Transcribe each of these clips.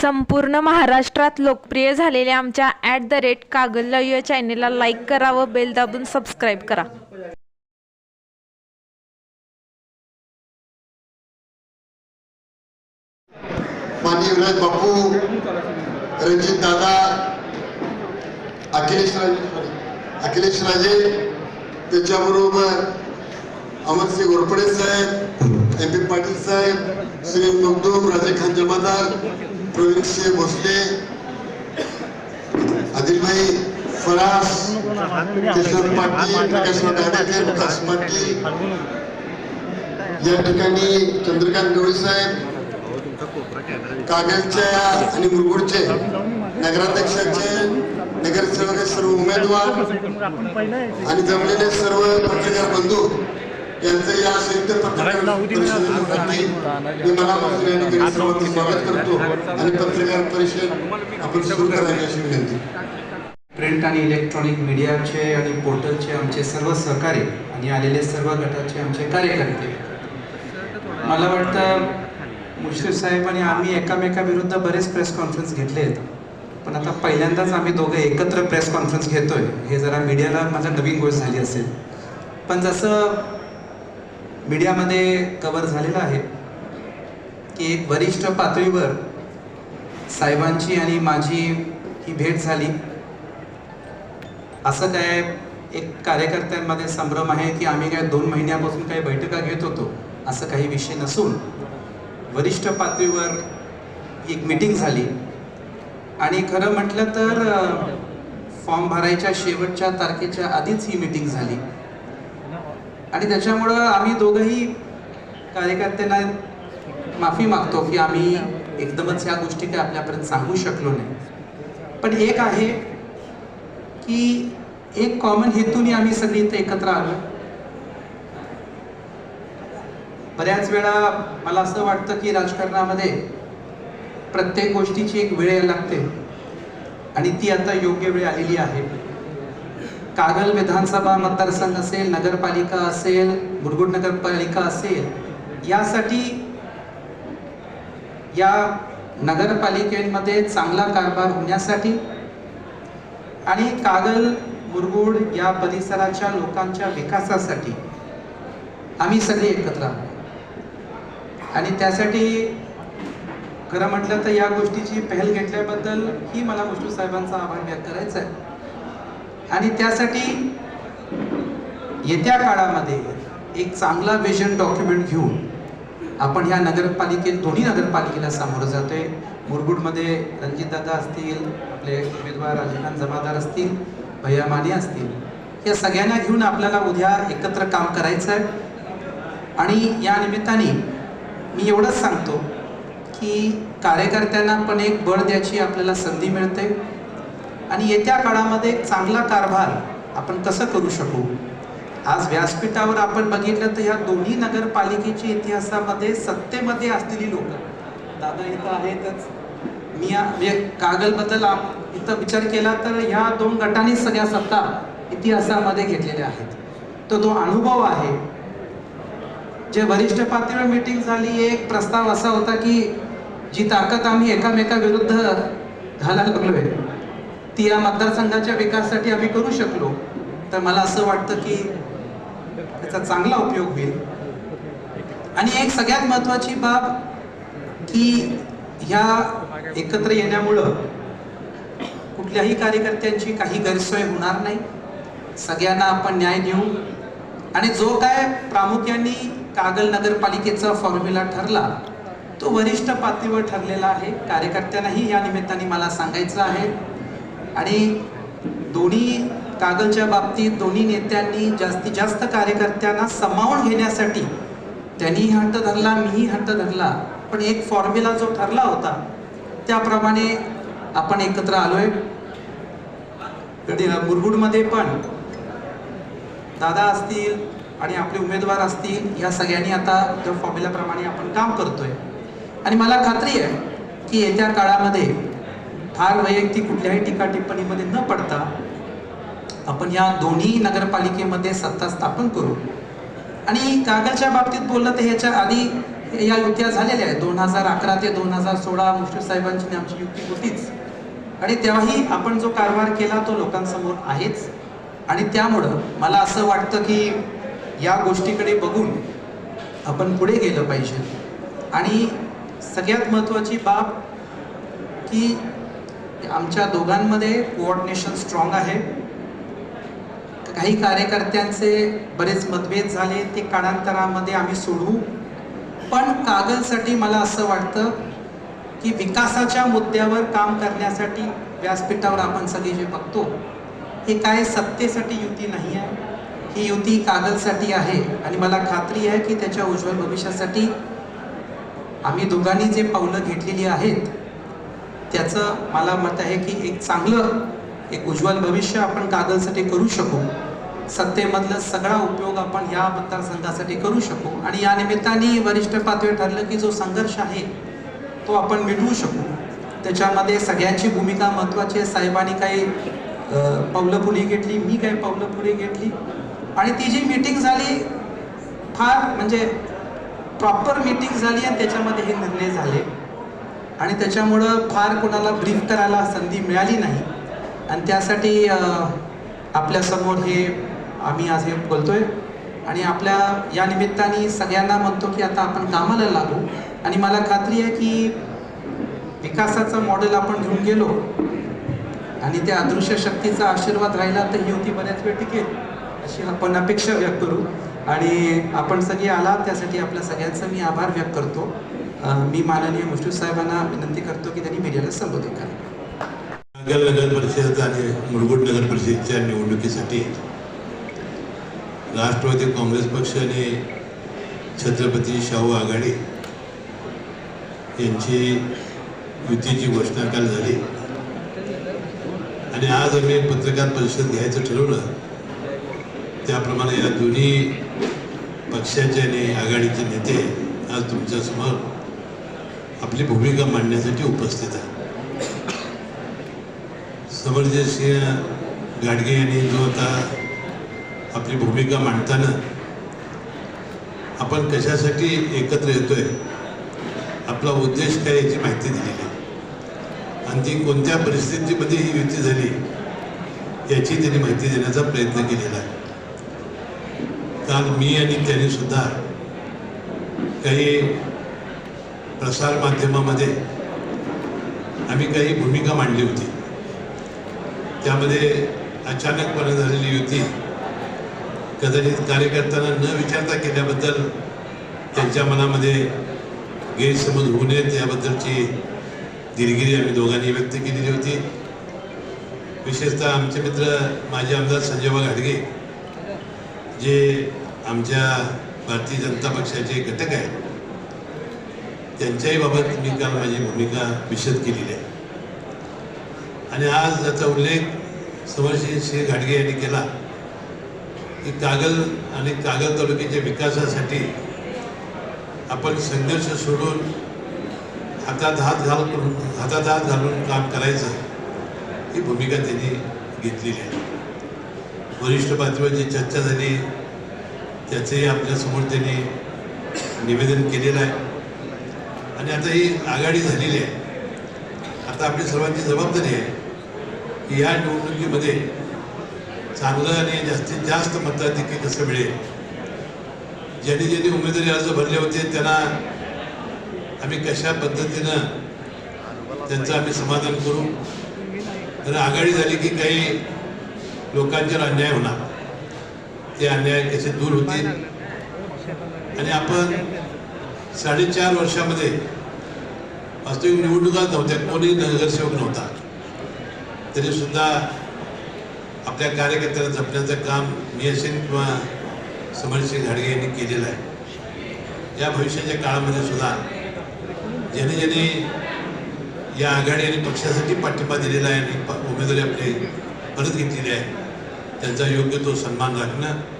संपूर्ण महाराष्ट्रात लोकप्रिय झालेल्या आमच्या ॲट द रेट कागल या चॅनेलला लाईक करा व बेल दाबून सबस्क्राईब करा. माननीय विराज बापू रणजित दादा अखिलेश राजे अखिलेश राजे त्याच्याबरोबर अमरसिंह घोरपडे साहेब एम पी पाटील साहेब श्री मगदूम राजे खान जमादार प्रवीणसिंह भोसले आदिलभाई फरास केशव पाटील प्रकाशराव डायरेकर विकास पाटील या ठिकाणी चंद्रकांत गवळी साहेब कागलच्या आणि मुरगुडचे नगराध्यक्षाचे नगरसेवक सर्व उमेदवार आणि जमलेले सर्व पत्रकार बंधू. यांचं या संयुक्त पत्रकार परिषदेसाठी मी मनापासून या ठिकाणी सर्वांचं स्वागत करतो आणि पत्रकार परिषद आपण सुरू करावी अशी विनंती. प्रिंट आणि इलेक्ट्रॉनिक मीडियाचे आणि पोर्टलचे आमचे सर्व सहकारी आणि आलेले सर्व गटाचे आमचे कार्यकर्ते. मला वाटतं मुश्रीफ साहेब आणि आम्ही एकामेकाविरुद्ध बरेच प्रेस कॉन्फरन्स घेतले आहेत. पण आता पहिल्यांदाच आम्ही दोघं एकत्र प्रेस कॉन्फरन्स घेतोय. हे जरा मीडियाला माझा नवीन गोष्ट झाली असेल. पण जसं मीडियामध्ये कवर झालेलं आहे की एक वरिष्ठ पातळीवर साहेबांची आणि माझी ही भेट झाली. असं काय एक कार्यकर्त्यांमध्ये संभ्रम आहे की आम्ही काय दोन महिन्यापासून काही बैठका घेत होतो? असं काही विषय नसून वरिष्ठ पातळीवर एक मीटिंग झाली. आणि खरं म्हटलं तर फॉर्म भरायच्या शेवटच्या तारखेच्या आधीच ही मीटिंग झाली. आणि त्याच्यामुळं आम्ही दोघंही कार्यकर्त्यांना माफी मागतो की आम्ही एकदमच ह्या गोष्टी काही आपल्यापर्यंत सांगू शकलो नाही. पण एक आहे की एक कॉमन हेतूने आम्ही सगळी इथे एकत्र आलो. बऱ्याच वेळा मला असं वाटतं की राजकारणामध्ये प्रत्येक गोष्टीची एक वेळ लागते आणि ती आता योग्य वेळ आलेली आहे. कागल विधानसभा मतदारसंघ असेल नगरपालिका असेल मुरगुड नगरपालिका असेल यासाठी या नगरपालिकेमध्ये चांगला कारभार होण्यासाठी आणि कागल मुरगुड या परिसराच्या लोकांच्या विकासासाठी आम्ही सगळे एकत्र आहोत. आणि त्यासाठी खरं म्हटलं तर या गोष्टीची पहल घेतल्याबद्दल ही मला मुश्रीफ साहेबांचा आभार व्यक्त करायचा आहे आणि त्यासाठी येत्या काळामध्ये एक चांगला विजन डॉक्युमेंट घेऊन आपण ह्या नगरपालिकेत दोन्ही नगरपालिकेला सामोरं जातो आहे मुरगुडमध्ये रणजितदादा असतील आपले उमेदवार राजकांत जमादार असतील भैया माने असतील या सगळ्यांना घेऊन आपल्याला उद्या एकत्र काम करायचं आहे आणि या निमित्ताने मी एवढंच सांगतो की कार्यकर्त्यांना पण एक बळ द्यायची आपल्याला संधी मिळते. आणि येत्या काळामध्ये एक चांगला कारभार आपण कसं करू शकू? आज व्यासपीठावर आपण बघितलं तर ह्या दोन्ही नगरपालिकेच्या इतिहासामध्ये सत्तेमध्ये असलेली लोक. दादा इथं आहेतच. मी म्हणजे कागलबद्दल आप- इथं विचार केला तर ह्या दोन गटांनी सगळ्या सत्ता इतिहासामध्ये घेतलेल्या आहेत. तो जो अनुभव आहे जे वरिष्ठ पातळीवर मीटिंग झाली एक प्रस्ताव असा होता की जी ताकद आम्ही एकामेकाविरुद्ध घालायला लागलोय. ती या मतदारसंघाच्या विकासासाठी आम्ही करू शकलो. तर मला असं वाटतं की त्याचा चांगला उपयोग होईल. आणि एक सगळ्यात महत्वाची बाब की ह्या एकत्र येण्यामुळं कुठल्याही कार्यकर्त्यांची काही गैरसोय होणार नाही. सगळ्यांना आपण न्याय देऊ. आणि जो काय प्रामुख्याने कागल नगरपालिकेचा फॉर्म्युला ठरला तो वरिष्ठ पातळीवर ठरलेला आहे. कार्यकर्त्यांनाही या निमित्ताने मला सांगायचं आहे. आणि दोन्ही कागलच्या बाबतीत दोन्ही नेत्यांनी जास्तीत जास्त कार्यकर्त्यांना सामावून घेण्यासाठी त्यांनीही हट्ट धरला मीही हट्ट धरला. पण एक फॉर्म्युला जो ठरला होता त्याप्रमाणे आपण एकत्र आलोय. कधी मुरगुडमध्ये पण दादा असतील आणि आपले उमेदवार असतील या सगळ्यांनी आता त्या फॉर्म्युल्याप्रमाणे आपण काम करतोय. आणि मला खात्री आहे की येत्या काळामध्ये फार वैयक्तिक कुठल्याही टीका टिप्पणीमध्ये न पडता आपण या दोन्ही नगरपालिकेमध्ये सत्ता स्थापन करू. आणि कागलच्या बाबतीत बोललं तर ह्याच्या आधी या युत्या झालेल्या आहेत. दोन हजार अकरा ते दोन हजार सोळा मुश्रीफ साहेबांची आमची युती होतीच. आणि तेव्हाही आपण जो कारभार केला तो लोकांसमोर आहेच. आणि त्यामुळं मला असं वाटतं की या गोष्टीकडे बघून आपण पुढे गेलं पाहिजे. आणि सगळ्यात महत्त्वाची बाब की आमच्या दोघांमध्ये कोऑर्डिनेशन स्ट्रॉंग आहे. काही कार्यकर्त्यांचे बरेच मतभेद झाले ते काळांतरामध्ये आम्ही सोडवू पण कागलसाठी मला असं वाटतं की विकासाच्या मुद्द्यावर काम करण्यासाठी व्यासपीठावर आपण सगळे जे बघतो हे काय सत्तेसाठी युती नाही आहे. ही युती कागलसाठी आहे आणि मला खात्री आहे की त्याच्या उज्ज्वल भविष्यासाठी आम्ही दोघांनी जे पावलं घेतलेली आहेत त्याचं मला मत आहे की एक चांगलं एक उज्ज्वल भविष्य आपण कागलसाठी करू शकू. सत्तेमधला सगळा उपयोग आपण या मतदारसंघासाठी करू शकू. आणि या निमित्ताने वरिष्ठ पातळी ठरलं की जो संघर्ष आहे तो आपण मिटवू शकू. त्याच्यामध्ये सगळ्यांची भूमिका महत्त्वाची आहे. साहेबांनी काही पावलं पुढे घेतली मी काही पावलं पुढे घेतली. आणि ती जी मीटिंग झाली फार म्हणजे प्रॉपर मीटिंग झाली आणि त्याच्यामध्ये हे निर्णय झाले. आणि त्याच्यामुळं फार कोणाला ब्रीफ करायला संधी मिळाली नाही. आणि त्यासाठी आपल्यासमोर हे आम्ही आज हे बोलतो आहे आणि आपल्या या निमित्ताने सगळ्यांना म्हणतो की आता आपण कामाला लागू. आणि मला खात्री आहे की विकासाचं मॉडेल आपण घेऊन गेलो आणि त्या अदृश्य शक्तीचा आशीर्वाद राहिला तर ही होती बऱ्याच वेळ टिकेल अशी आपण अपेक्षा व्यक्त करू. आणि आपण सगळे आलात त्यासाठी आपल्या सगळ्यांचा मी आभार व्यक्त करतो. मी माननीय मुश्रीफ साहेबांना विनंती करतो की त्यांनी मीडियाला संबोधित करावं नगर परिषद आणि मुरगुड नगर परिषदच्या निवडणुकीसाठी राष्ट्रवादी काँग्रेस पक्ष आणि छत्रपती शाहू आघाडी यांची युतीची घोषणा काल झाली. आणि आज आम्ही पत्रकार परिषद घ्यायचं ठरवलं त्याप्रमाणे या दोन्ही पक्षाचे आणि आघाडीचे नेते आज तुमच्यासमोर आपली भूमिका मांडण्यासाठी उपस्थित आहे समरजित सिंह गाडगे यांनी जो आता आपली भूमिका मांडताना आपण कशासाठी एकत्र येतोय आपला उद्देश काय याची माहिती दिलेली आहे. आणि ती कोणत्या परिस्थितीमध्ये ही युती झाली याची त्यांनी माहिती देण्याचा प्रयत्न केलेला आहे काल मी आणि त्यांनी सुद्धा काही प्रसार माध्यमामध्ये आम्ही काही भूमिका मांडली होती. त्यामध्ये अचानकपणे झालेली युती कदाचित कार्यकर्त्यांना न विचारता केल्याबद्दल त्यांच्या मनामध्ये गैरसमज होऊ नयेत याबद्दलची दिलगिरी आम्ही दोघांनी व्यक्त केलेली होती. विशेषतः आमचे मित्र माजी आमदार संजयबा घाडगे जे आमच्या भारतीय जनता पक्षाचे घटक आहेत त्यांच्याही बाबत मी काल माझी भूमिका विशद केलेली आहे. आणि आज याचा उल्लेख समरशी श्री घाडगे यांनी केला. की कागल आणि कागल तालुक्याच्या विकासासाठी आपण संघर्ष सोडून हातात हात घालून हातात हात घालून काम करायचं ही भूमिका त्यांनी घेतलेली आहे. वरिष्ठ पातळीवर जी चर्चा झाली. त्याचंही आपल्यासमोर त्यांनी निवेदन केलेलं आहे. आणि आता ही आघाडी झालेली आहे. आता आपली सर्वांची जबाबदारी आहे की या निवडणुकीमध्ये चांगलं आणि जास्तीत जास्त मताधिक्य कसं मिळेल. ज्यांनी ज्यांनी उमेदवारी अर्ज भरले होते त्यांना आम्ही कशा पद्धतीनं त्यांचं आम्ही समाधान करू? तर आघाडी झाली की काही लोकांच्यावर अन्याय होणार. ते अन्याय कसे दूर होतील? आणि आपण साडेचार वर्षामध्ये वास्तविक निवडणुकाच नव्हत्या कोणी नगरसेवक नव्हता. तरीसुद्धा आपल्या कार्यकर्त्याला जपण्याचं काम मी असेल किंवा समरसिंग घाडगे यांनी केलेलं आहे. या भविष्याच्या काळामध्ये सुद्धा ज्याने ज्याने या आघाडी आणि पक्षासाठी पाठिंबा दिलेला आहे आणि प- उमेदवारी आपली परत घेतलेली आहे त्यांचा योग्य तो सन्मान राखणं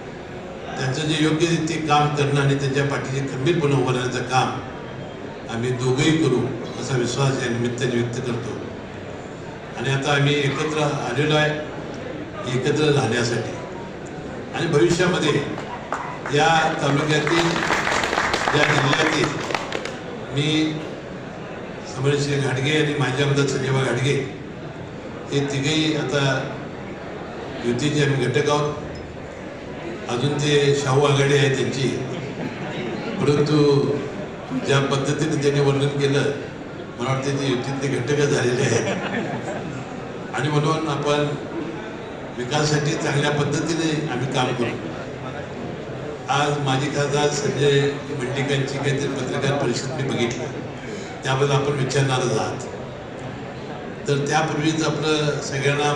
त्यांचं जे योग्य ते काम करणं आणि त्यांच्या पाठीचे खंबीरपणे उभं राहण्याचं काम आम्ही दोघंही करू असा विश्वास या निमित्ताने व्यक्त करतो. आणि आता आम्ही एकत्र आलेलो आहे एकत्र राहण्यासाठी आणि भविष्यामध्ये या तालुक्यातील या जिल्ह्यातील मी समरसिंह घाडगे आणि माझ्यामध्ये आमदार संजयबा घाडगे हे तिघेही आता युतीचे आम्ही घटक आहोत. अजून ते शाहू आघाडी आहे त्यांची. परंतु ज्या पद्धतीने त्यांनी वर्णन केलं मला वाटतं ते युतीतले घटक झालेले आहेत. आणि म्हणून आपण विकासासाठी चांगल्या पद्धतीने आम्ही काम करू. आज माजी खासदार संजय मंडिकांची काहीतरी पत्रकार परिषद मी बघितली. त्याबद्दल आपण विचारणारच आहात. तर त्यापूर्वीच आपलं सगळ्यांना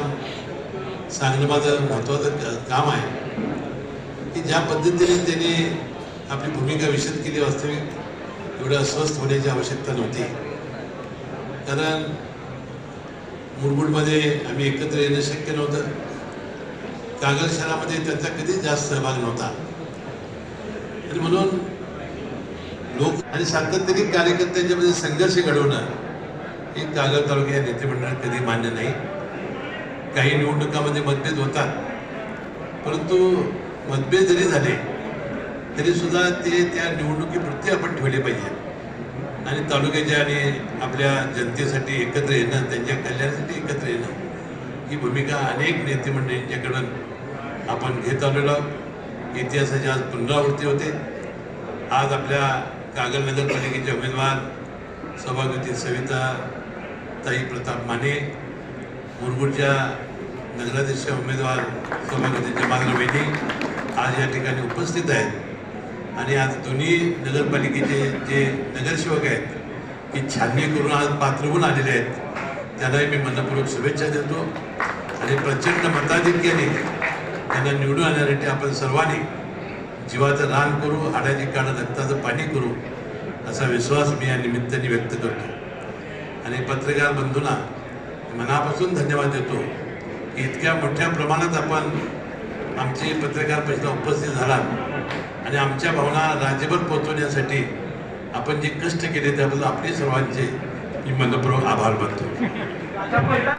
सांगणं माझं महत्त्वाचं काम आहे. की ज्या पद्धतीने त्यांनी आपली भूमिका विशद केली वास्तविक एवढं अस्वस्थ होण्याची आवश्यकता नव्हती. कारण मुरगुडमध्ये आम्ही एकत्र येणं शक्य नव्हतं. कागल शहरामध्ये त्यांचा कधीच जास्त सहभाग नव्हता. आणि म्हणून लोक आणि सातत्याने कार्यकर्त्यांच्यामध्ये संघर्ष घडवणं हे कागल तालुक्या या नेतेमंडळात कधी मान्य नाही. काही निवडणुकामध्ये मतभेद होतात. परंतु मतभेद जरी झाले तरी सुद्धा ते त्या निवडणुकीपुरते आपण ठेवले पाहिजे आणि तालुक्याच्या आणि आपल्या जनतेसाठी एकत्र येणं त्यांच्या कल्याणासाठी एकत्र येणं ही भूमिका अनेक नेते मंडळींच्याकडून आपण घेत आलेलो आहोत. इतिहासाची आज पुनरावृत्ती होते आज आपल्या कागल नगरपालिकेचे उमेदवार सभागती सविता ताई प्रताप माने मुरगुडच्या नगराध्यक्ष उमेदवार सभागती जमाल वेणी आज या ठिकाणी उपस्थित आहेत. आणि आज दोन्ही नगरपालिकेचे जे नगरसेवक आहेत की छाननी करून आज पात्र होऊन आलेले आहेत. त्यांनाही मी मनपूर्वक शुभेच्छा देतो. आणि प्रचंड मताधिक्याने त्यांना निवडून आणण्यासाठी आपण सर्वांनी जीवाचं रान करू हाडाची काढा रक्ताचं पाणी करू असा विश्वास मी या निमित्ताने व्यक्त करतो. आणि पत्रकार बंधूंना मनापासून धन्यवाद देतो की इतक्या मोठ्या प्रमाणात आपण आमची पत्रकार परिषदा उपस्थित झाला आणि आमच्या भावना राज्यभर पोहोचवण्यासाठी आपण जे कष्ट केले त्याबद्दल आपले सर्वांचे मी मनपूर्वक आभार मानतो.